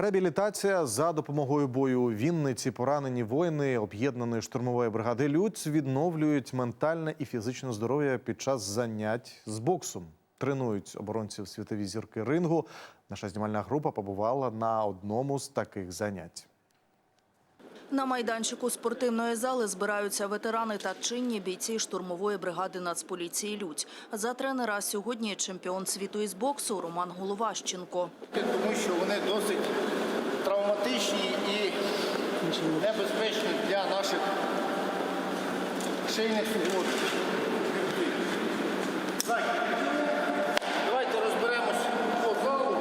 Реабілітація за допомогою бою у Вінниці поранені воїни об'єднаної штурмової бригади Людь відновлюють ментальне і фізичне здоров'я під час занять з боксом. Тренують оборонців світові зірки рингу. Наша знімальна група побувала на одному з таких занять. На майданчику спортивної зали збираються ветерани та чинні бійці штурмової бригади Нацполіції «Людь». За тренера сьогодні чемпіон світу із боксу Роман Головащенко. тому що вони досить травматичні і небезпечні для наших шийних суглобів. Так, давайте розберемось по залу.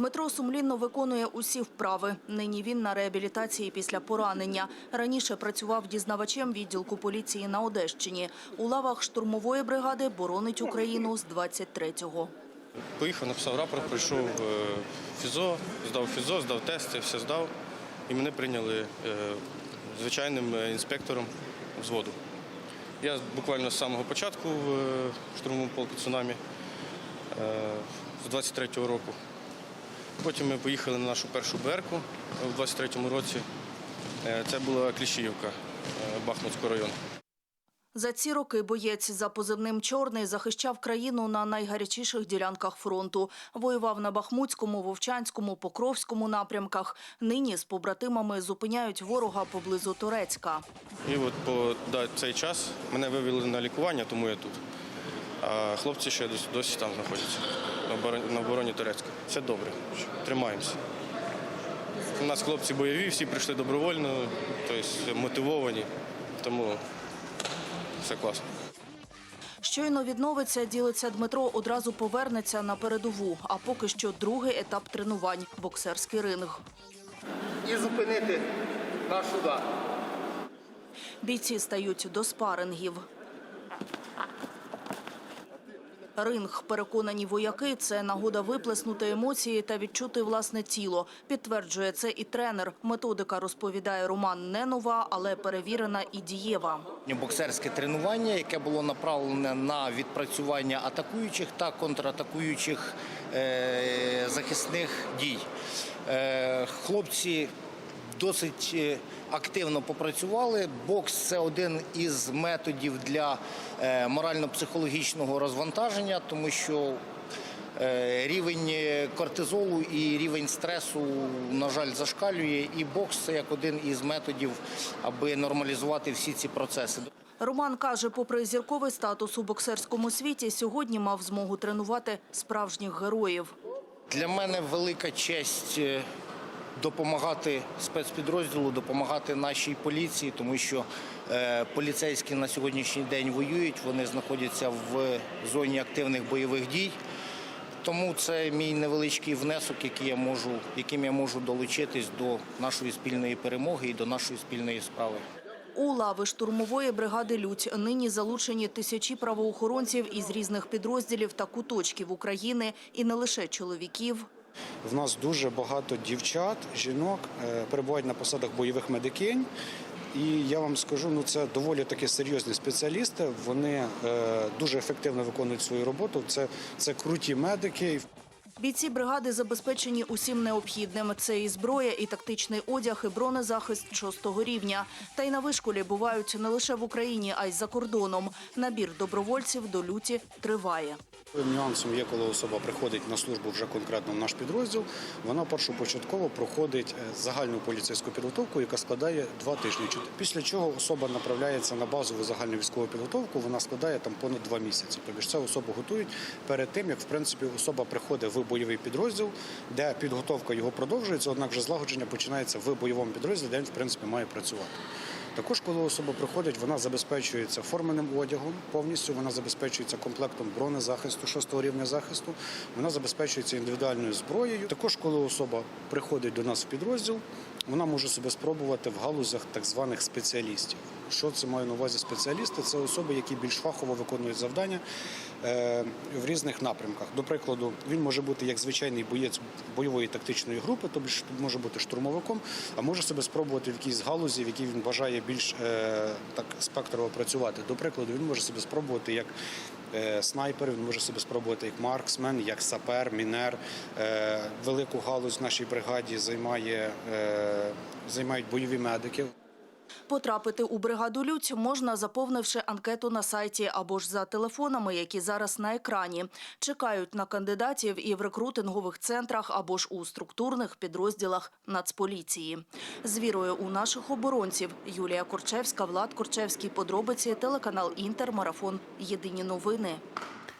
Дмитро сумлінно виконує усі вправи. Нині він на реабілітації після поранення. Раніше працював дізнавачем відділку поліції на Одещині. У лавах штурмової бригади боронить Україну з 23-го. Поїхав, написав рапорт, пройшов е, фізо, здав фізо, здав тести, все здав. І мене прийняли е, звичайним е, інспектором взводу. Я буквально з самого початку в штурмовому полку цунамі з 23-го року. Потім ми поїхали на нашу першу БРку у 23-му році. Е, Це була Кліщіївка е, Бахмутського району. За ці роки боєць за позивним «Чорний» захищав країну на найгарячіших ділянках фронту. Воював на Бахмутському, Вовчанському, Покровському напрямках. Нині з побратимами зупиняють ворога поблизу Турецька. І от по да, цей час мене вивели на лікування, тому я тут. А хлопці ще досі, досі там знаходяться, на обороні, на обороні Турецька. Все добре, тримаємося. У нас хлопці бойові, всі прийшли добровольно, тобто мотивовані, тому все класно. Щойно відновиться, ділиться Дмитро, одразу повернеться на передову. А поки що другий етап тренувань – боксерський ринг. І зупинити наш удар. Бійці стають до спарингів. Ринг, переконані вояки, це нагода виплеснути емоції та відчути власне тіло. Підтверджує це і тренер. Методика, розповідає Роман, не нова, але перевірена і дієва. Боксерське тренування, яке було направлене на відпрацювання атакуючих та контратакуючих е, захисних дій. Е, хлопці досить е, активно попрацювали. Бокс це один із методів для е, морально-психологічного розвантаження, тому що е, рівень кортизолу і рівень стресу, на жаль, зашкалює. І бокс це як один із методів, аби нормалізувати всі ці процеси. Роман каже, попри зірковий статус у боксерському світі, сьогодні мав змогу тренувати справжніх героїв. Для мене велика честь допомагати спецпідрозділу, допомагати нашій поліції, тому що е, поліцейські на сьогоднішній день воюють, вони знаходяться в зоні активних бойових дій. Тому це мій невеличкий внесок, який я можу, яким я можу долучитись до нашої спільної перемоги і до нашої спільної справи. У лави штурмової бригади «Людь» нині залучені тисячі правоохоронців із різних підрозділів та куточків України і не лише чоловіків. В нас дуже багато дівчат, жінок е, перебувають на посадах бойових медикинь. І я вам скажу, ну це доволі такі серйозні спеціалісти. Вони е, дуже ефективно виконують свою роботу. Це, це круті медики. Бійці бригади забезпечені усім необхідним. Це і зброя, і тактичний одяг, і бронезахист шостого рівня. Та й на вишколі бувають не лише в Україні, а й за кордоном. Набір добровольців до люті триває. Нюансом є, коли особа приходить на службу вже конкретно в наш підрозділ. Вона першопочатково проходить е, загальну поліцейську підготовку, яка складає два тижні. Після чого особа направляється на базову загальну військову підготовку. Вона складає там понад два місяці. Тобто це особу готують перед тим, як в принципі особа приходить в бойовий підрозділ, де підготовка його продовжується. Однак вже злагодження починається в бойовому підрозділі, де він в принципі має працювати. Також, коли особа приходить, вона забезпечується форменим одягом повністю, вона забезпечується комплектом бронезахисту, шостого рівня захисту, вона забезпечується індивідуальною зброєю. Також, коли особа приходить до нас в підрозділ, вона може себе спробувати в галузях так званих спеціалістів. Що це маю на увазі спеціалісти? Це особи, які більш фахово виконують завдання е, в різних напрямках. До прикладу, він може бути як звичайний боєць бойової тактичної групи, тобто може бути штурмовиком, а може себе спробувати в якійсь галузі, в якій він бажає більш е, так спектрово працювати. До прикладу, він може себе спробувати як е, снайпер, він може себе спробувати як марксмен, як сапер, мінер. Велику галузь в нашій бригаді займає, займають бойові медики. Потрапити у бригаду «Людь» можна, заповнивши анкету на сайті або ж за телефонами, які зараз на екрані. Чекають на кандидатів і в рекрутингових центрах або ж у структурних підрозділах Нацполіції. З вірою у наших оборонців Юлія Корчевська, Влад Корчевський. Подробиці телеканал Інтер. Марафон. Єдині новини.